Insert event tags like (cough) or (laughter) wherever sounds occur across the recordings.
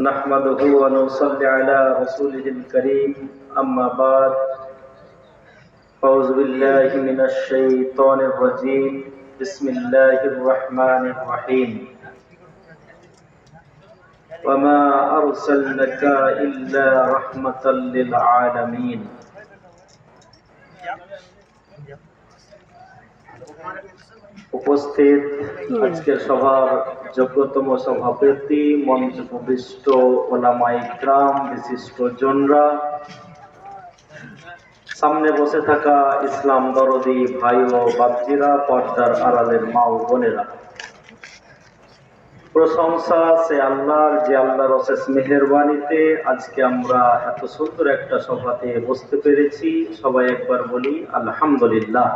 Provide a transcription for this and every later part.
نحمده ونصلي على رسوله الكريم. أما بعد أعوذ بالله من الشيطان الرجيم. بسم الله الرحمن الرحيم. وما أرسلناك إلا رحمة للعالمين. উপস্থিত আজকের সভার যোগ্যতম সভাপতি মঞ্চ উপবিষ্ট ওলামাই গ্রাম বিশিষ্ট জনরা, সামনে বসে থাকা ইসলাম দরদি ভাই ও বাপজিরা, পর্দার আড়ালের মা ও বোনেরা। প্রশংসা সে আল্লাহর, যে আল্লাহর অশেষ মেহেরবানিতে আজকে আমরা এত সুন্দর একটা সভাতে বসতে পেরেছি। সবাই একবার বলি, আলহামদুলিল্লাহ।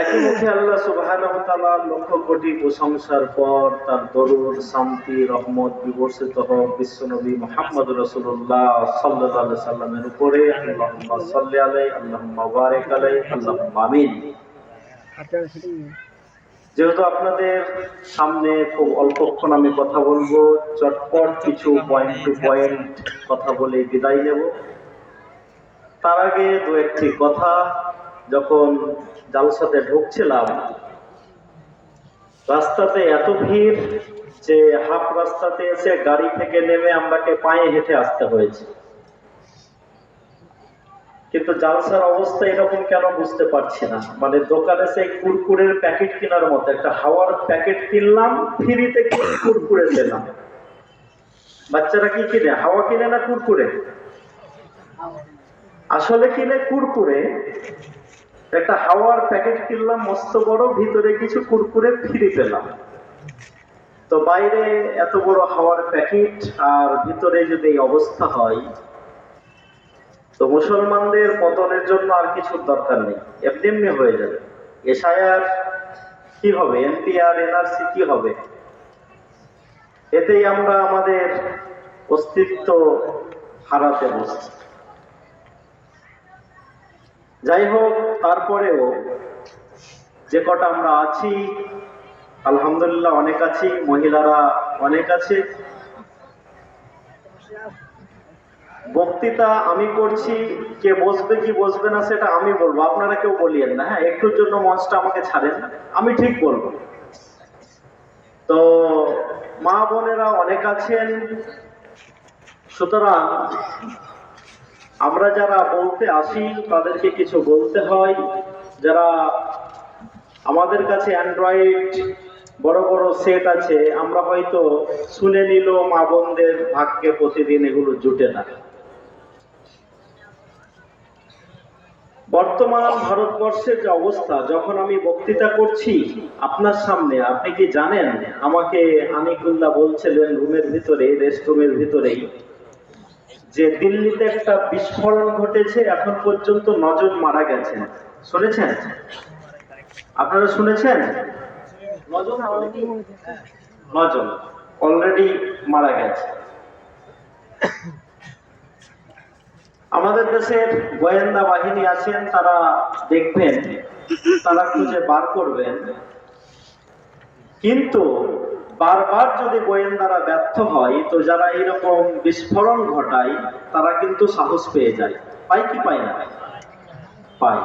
একই মুখে আল্লাহ সুবহানাহু তাআলা লক্ষ কোটি প্রশংসার পর তার দরুদ, শান্তি, রহমত বিবর্ষিত হোক বিশ্বনবী মুহাম্মদ রাসূলুল্লাহ সাল্লাল্লাহু আলাইহি সাল্লামের উপরে। আল্লাহুম্মা সাল্লি আলাইহি, আল্লাহুম্মা বারিক আলাইহি, আল্লাহুম্মা আমিন। যেহেতু আপনাদের সামনে খুব অল্পক্ষণ আমি কথা বলব, চটপট কিছু পয়েন্ট টু পয়েন্ট কথা বলে বিদায় নেব। তার আগে দু একটি কথা, যখন জালসাতে ঢুকছিলাম, রাস্তাতে এত ভিড় যে হাফ রাস্তাতে এসে গাড়ি থেকে নেমে আমাকে পায়ে হেঁটে আসতে হয়েছে। কিন্তু জালসার অবস্থা এরকম কেন বুঝতে পারছি না। মানে দোকানে সেই কুরকুরের প্যাকেট কেনার মতো একটা হাওয়ার প্যাকেট কিনলাম, ফ্রিতে কুরকুরে পেলাম। বাচ্চারা কি কিনে? হাওয়া কিনে না কুরকুরে? আসলে কিনে কুরকুরে। একটা হাওয়ার প্যাকেট কিনলাম, মস্ত বড়, ভিতরে কিছু কুরকুরে ফিরে পেলাম। তো বাইরে এত বড় হাওয়ার প্যাকেট আর ভিতরে যদি এই অবস্থা হয়, তো মুসলমানদের পতনের জন্য আর কিছুর দরকার নেই। এমনি এমনি হয়ে যাবে। এসআইআর কি হবে? এমপি আর এনআরসি কি হবে? এতেই আমরা আমাদের অস্তিত্ব হারাতে বসছি। যাই হোক তারপরেও যে কটা আমরা আছি, আলহামদুলিল্লাহ অনেক আছি, মহিলারা অনেক আছে। বক্তৃতা আমি করছি, কে বসবে কি বসবে না সেটা আমি বলব। আপনারা কেউ বলিয়েন না হ্যাঁ? একটুর জন্য মঞ্চটা আমাকে ছাড়েন না, আমি ঠিক বলব। তো মা বোনেরা অনেক আছেন, সুতরাং আমরা যারা বলতে আসি তাদেরকে কিছু বলতে হয়। যারা আমাদের কাছে অ্যান্ড্রয়েড বড় বড় সেট আছে, আমরা হয়তো শুনে নিল মা বোনদের ভাগ্যে প্রতিদিন এগুলো জুটে না। বর্তমান ভারতবর্ষের যে অবস্থা, যখন আমি বক্তৃতা করছি আপনার সামনে, আপনি কি জানেন? আমাকে আনিকুল্লাহ বলছিলেন রুমের ভিতরে রেস্ট রুমের ভিতরেই। যে দিল্লিতে একটা বিস্ফোরণ ঘটেছে এখন পর্যন্ত নজন মারা গেছেন। শুনেছেন? আপনারা শুনেছেন? নজন অলরেডি মারা গেছে। আমাদের দেশের গোয়েন্দা বাহিনী আছেন তারা দেখবেন তারা খুঁজে বার করবেন। কিন্তু বারবার যদি গোয়েন্দারা ব্যর্থ হয়, তো যারা এরকম বিস্ফোরণ ঘটায়, তারা কিন্তু সাহস পেয়ে যায়। পায় কি পায় না? পায়।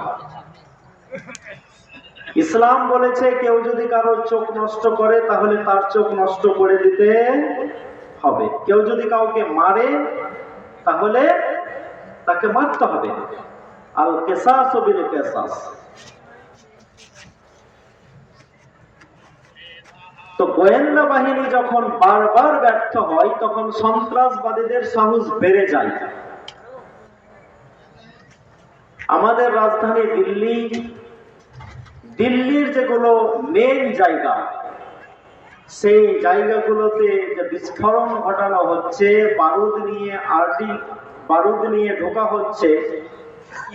ইসলাম বলেছে, কেউ যদি কারও চোখ নষ্ট করে, তাহলে তার চোখ নষ্ট করে দিতে হবে। কেউ যদি কাউকে মারে, তাহলে তাকে মারতে হবে। আল কেসাস বিল কেসাস তো গোয়েন্দা বাহিনী যখন বারবার ব্যর্থ হয়, তখন সন্ত্রাসবাদীদের সাহস বেড়ে যায়। আমাদের রাজধানী দিল্লি, দিল্লির যেগুলো মেন জায়গা, সেই জায়গাগুলোতে যে বিস্ফোরণ ঘটানো হচ্ছে, বারুদ নিয়ে আরডি, বারুদ নিয়ে ঢোকা হচ্ছে,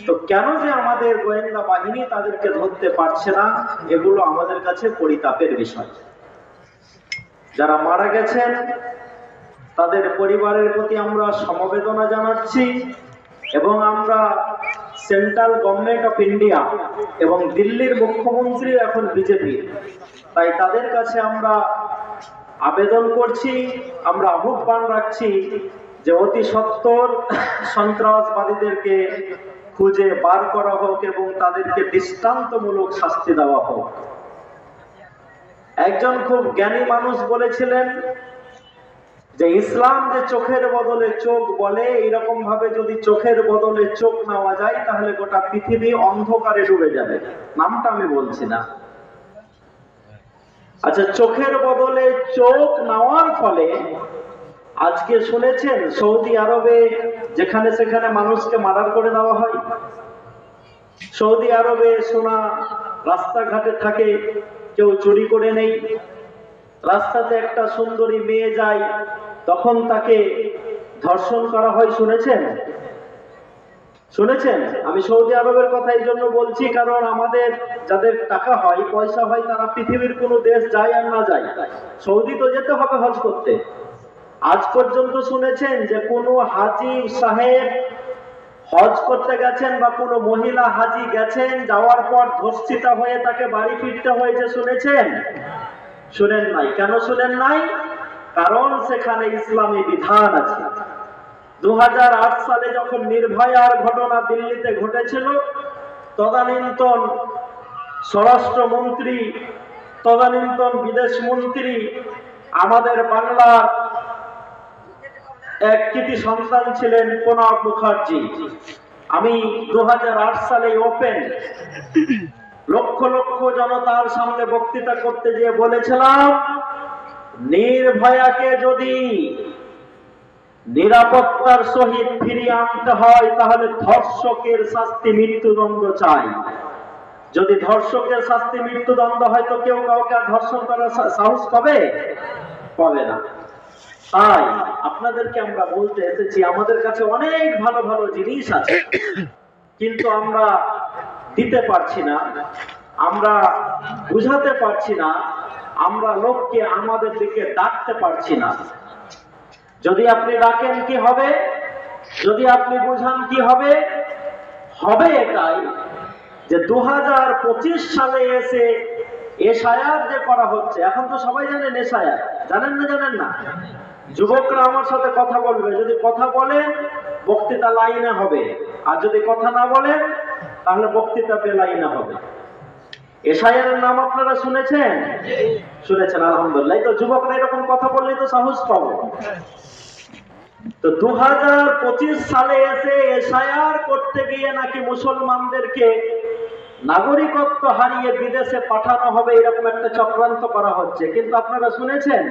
তো কেন যে আমাদের গোয়েন্দা বাহিনী তাদেরকে ধরতে পারছে না, এগুলো আমাদের কাছে পরিতাপের বিষয়। যারা মারা গেছেন, তাদের পরিবারের প্রতি আমরা সমবেদনা জানাচ্ছি এবং আমরা সেন্ট্রাল গভর্নমেন্ট অফ ইন্ডিয়া এবং দিল্লির মুখ্যমন্ত্রী এখন বিজেপি। তাই তাদের কাছে আমরা আবেদন করছি, আমরা আহ্বান রাখছি যে অতি সত্বর সন্ত্রাসবাদীদেরকে খুঁজে বার করা হোক এবং তাদেরকে দৃষ্টান্তমূলক শাস্তি দেওয়া হোক। একজন খুব জ্ঞানী মানুষ বলেছিলেন যে ইসলাম যে চোখের বদলে চোখ বলে এরকম ভাবে যদি চোখের বদলে চোখ নেওয়া যায় তাহলে গোটা পৃথিবী অন্ধকারে ডুবে যাবে। নামটা আমি বলছি না। আচ্ছা চোখের বদলে চোখ নেওয়ার ফলে আজকে শুনেছেন, সৌদি আরবে যেখানে সেখানে মানুষকে মার্ডার করে দেওয়া হয়। সৌদি আরবে সোনা রাস্তাঘাটে থাকে কেউ চুরি করে নেই। রাস্তাতে একটা সুন্দরী মেয়ে যায়, তখন তাকে ধর্ষণ করা হয়, শুনেছেন? শুনেছেন? আমি সৌদি আরবের কথা এই জন্য বলছি, কারণ আমাদের যাদের টাকা হয়, পয়সা হয়, তারা পৃথিবীর কোনো দেশ যায় আর না যায়। সৌদি তো যেতে হবে হজ করতে। আজ পর্যন্ত শুনেছেন যে কোনো হাজি সাহেব হজ করতে গেছেন বা কোনো মহিলা হাজি গেছেন, যাওয়ার পর ধর্ষিতা হয়ে তাকে বাড়ি ফিরতে হয়েছে, শুনেছেন? শুনেন নাই। কেন শুনেন নাই? কারণ সেখানে ইসলামী বিধান আছে। দু হাজার আট সালে যখন নির্ভয়ার ঘটনা দিল্লিতে ঘটেছিল, তদানীন্তন স্বরাষ্ট্রমন্ত্রী, তদানীন্তন বিদেশ মন্ত্রী, আমাদের বাংলার এক কৃতি সন্তান ছিলেন প্রণব মুখার্জি। আমি দু সালে ওপেন। লক্ষ লক্ষ জনতার সামনে বক্তৃতা করতে গিয়ে বলেছিলাম, নির্ভয়াকে যদি নিরাপত্তার সহিত ফিরিয়ে আনতে হয়, তাহলে ধর্ষকের শাস্তি মৃত্যুদণ্ড চাই। যদি ধর্ষকের শাস্তি মৃত্যুদণ্ড হয়, তো কেউ কাউকে ধর্ষণ করার সাহস পাবে? পাবে না। তাই আপনাদেরকে আমরা বলতে এসেছি, আমাদের কাছে অনেক ভালো ভালো জিনিস আছে, কিন্তু আমরা দিতে পারছি না, আমরা বুঝাতে পারছি না, আমরা লোককে আমাদের দিকে ডাকতে পারছি না। যদি আপনি ডাকেন কি হবে? যদি আপনি বুঝান কি হবে? হবে এটাই যে দু হাজার পঁচিশ সালে এসে এসআইআর যে করা হচ্ছে, এখন তো সবাই জানেন এসআইআর জানেন না জানেন না? যুবকরা আমার সাথে কথা বলবে। যদি কথা বলেন বক্তৃতা লাইনে হবে। আর যদি কথা না বলেন তাহলে বক্তৃতা বেলাইনে হবে। এর নাম আপনারা শুনেছেন? শুনেছেন, আলহামদুলিল্লাহ। তো যুবকরা এরকম কথা বললেই তো সাহস পাবো। তো দু হাজার পঁচিশ সালে এসে এসআইআর করতে গিয়ে নাকি মুসলমানদেরকে নাগরিকত্ব হারিয়ে বিদেশে পাঠানো হবে, এরকম একটা চক্রান্ত করা হচ্ছে। কিন্তু আপনারা শুনেছেন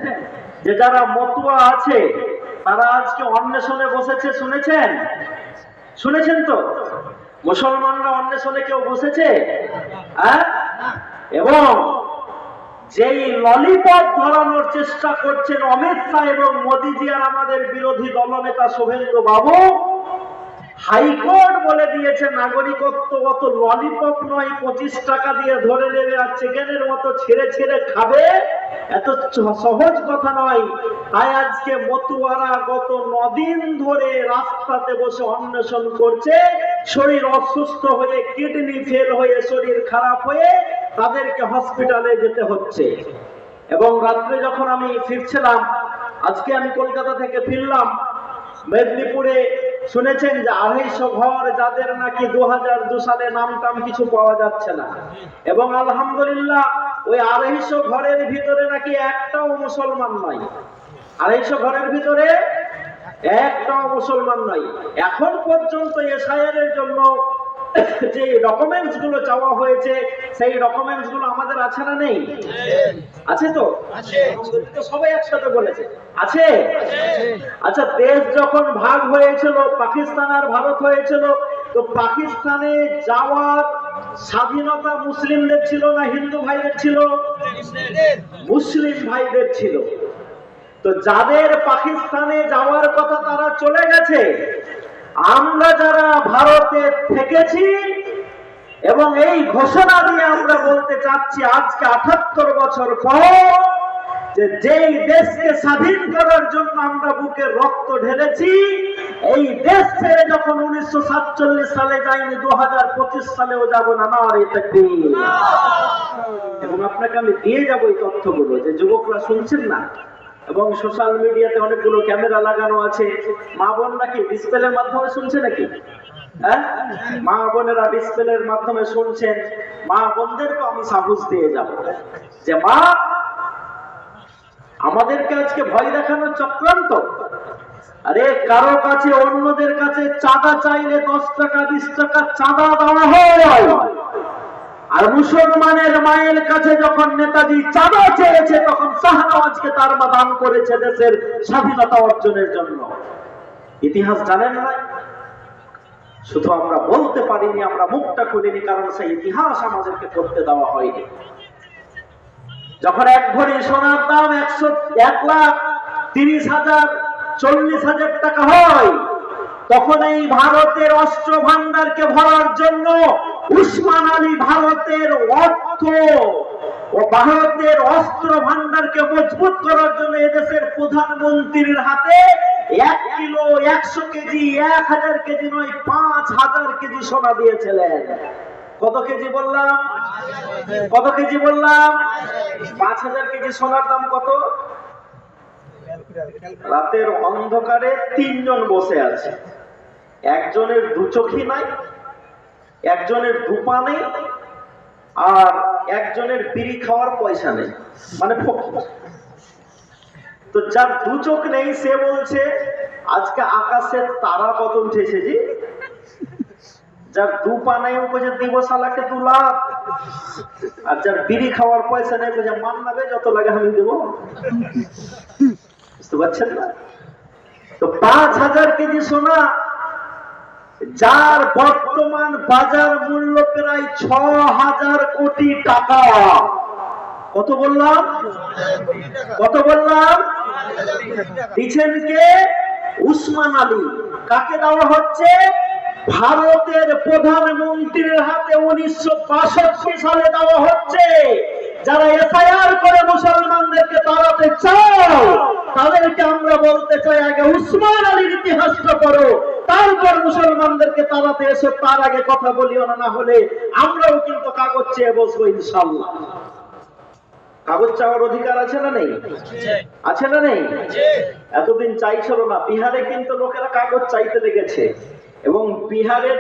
যে যারা মতুয়া আছে, তারা আজকে অন্বেষণে বসেছে, শুনেছেন? শুনেছেন তো? মুসলমানরা অন্বেষণে কেউ বসেছে? হ্যাঁ? এবং যেই ললিপপ ধরানোর চেষ্টা করছেন অমিত শাহ এবং মোদিজি আর আমাদের বিরোধী দলনেতা শুভেন্দু বাবু হাইকোর্ট বলে দিয়েছে, নাগরিকত্ব অত ললিপপ নয়, পঁচিশ টাকা দিয়ে ধরে নেবে আর চিকেনের মতো ছেড়ে ছেড়ে খাবে, এত সহজ কথা নয়। তাই আজকে মতুয়ারা গত নদিন ধরে রাস্তাতে বসে অন্বেষণ করছে, শরীর অসুস্থ হয়ে, কিডনি ফেল হয়ে, শরীর খারাপ হয়ে তাদেরকে হসপিটালে যেতে হচ্ছে। এবং রাত্রে যখন আমি ফিরছিলাম, আজকে আমি কলকাতা থেকে ফিরলাম মেদিনীপুরে শুনেছেন যে আড়াইশো ঘর, যাদের নাকি দু হাজার দু সালে নামটাম কিছু পাওয়া যাচ্ছে না। এবং আলহামদুলিল্লাহ, ওই আড়াইশো ঘরের ভিতরে নাকি একটাও মুসলমান নাই। আড়াইশো ঘরের ভিতরে একটাও মুসলমান নয় এখন পর্যন্ত এসআইআর এর জন্য (laughs) যে ডকুমেন্টসগুলো চাওয়া হয়েছে সেই ডকুমেন্টসগুলো আমাদের আছে না নেই? আছে তো? সবাই একসাথে বলেছে। আছে? আচ্ছা দেশ যখন ভাগ হয়েছিল পাকিস্তান আর ভারত হয়েছিল তো পাকিস্তানে যাওয়ার স্বাধীনতা মুসলিমদের ছিল না হিন্দু ভাইদের ছিল? মুসলিম ভাইদের ছিল। তো যাদের পাকিস্তানে যাওয়ার কথা তারা চলে গেছে আমরা যারা ভারতে থেকেছি এবং এই ঘোষণা দিয়ে আমরা বলতে চাচ্ছি আজকে আঠাত্তর বছর পর যে যেই দেশকে স্বাধীন করার জন্য আমরা বুকে রক্ত ঢেলেছি এই দেশ ছেড়ে যখন উনিশশো সাতচল্লিশ সালে যাইনি দু হাজার পঁচিশ সালেও যাব না। না এটা এবং আপনাকে আমি দিয়ে যাব এই তথ্যগুলো যে যুবকরা শুনছেন না। এবং সোশ্যাল মিডিয়াতে অনেকগুলো ক্যামেরা লাগানো আছে। মা বোন নাকি ডিসপ্লের মাধ্যমে শুনছে নাকি? হ্যাঁ? মা বোনেরা ডিসপ্লের মাধ্যমে শুনছেন। মা বোনদেরকে আমি সাহস দিয়ে যাব। যে মা, আমাদেরকে আজকে ভয় দেখানোর চক্রান্ত। আরে কারও কাছে, অন্যদের কাছে চাঁদা চাইলে দশ টাকা, বিশ টাকা চাঁদা দেওয়া হয়। আর মুসলমানের মায়ের কাছে যখন নেতাজি চাঁদা চেয়েছে, তখন শাহনওয়াজকে তার মা দান করেছে দেশের স্বাধীনতা অর্জনের জন্য। ইতিহাস জানেন না? শুধু আমরা বলতে পারিনি, আমরা মুখটা খুলিনি, কারণ সেই ইতিহাস আমাদেরকে করতে দেওয়া হয়নি। যখন এক ভরি সোনার দাম একশো, এক লাখ তিরিশ হাজার, চল্লিশ হাজার টাকা হয় তখন এই ভারতের অস্ত্র ভান্ডারকে ভরার জন্য উসমান আলী ভারতের অর্থ ও ভারতের অস্ত্র ভান্ডারকে মজবুত করার জন্য এদেশের প্রধানমন্ত্রীর হাতে এক কিলো একশো কেজি, এক হাজার কেজি নয়, পাঁচ হাজার কেজি সোনা দিয়েছিলেন। কত কেজি বললাম? কত কেজি বললাম? পাঁচ হাজার কেজি সোনার দাম কত? রাতের অন্ধকারে তিনজন বসে আছে। একজনের দু চোখই নাই, একজনের দুপা নেই, আর একজনের বিড়ি খাওয়ার পয়সা নেই মানে তো যার দু চোখ নেই, সে বলছে, আজকে আকাশের তারা কত উঠেছে জি। যার দু পা নাই, ও বলছে দিব শালাকে দু লাখ। আর যার বিড়ি খাওয়ার পয়সা নেই বলছে মান লাগে যত লাগে আমি দেবো। বুঝতে পারছেন না? তো পাঁচ হাজার কেজি সোনা যার বর্তমান বাজার মূল্য প্রায় ছ হাজার কোটি টাকা। কত বললাম? কত বললাম? দিচ্ছেন কে? উসমান আলী। কাকে দেওয়া হচ্ছে? ভারতের প্রধানমন্ত্রীর হাতে উনিশশো বাষট্টি সালে দেওয়া হচ্ছে। যারা এফআইআর করে মুসলমানদেরকে তাড়াতে চাও, তাদেরকে আমরা বলতে চাই, আগে উসমান আলীর ইতিহাসটা পড়ো। তারপর মুসলমানদেরকে তাড়াতে এসে তার আগে কথা বলিও না হলে আমরাও কিন্তু কাগজ চেয়ে বসবো ইনশাল্লাহ কাগজ চাওয়ার অধিকার আছে না নেই? আছে না নেই? এতদিন চাইছিল না। বিহারে কিন্তু লোকেরা কাগজ চাইতে লেগেছে। এবং বিহারের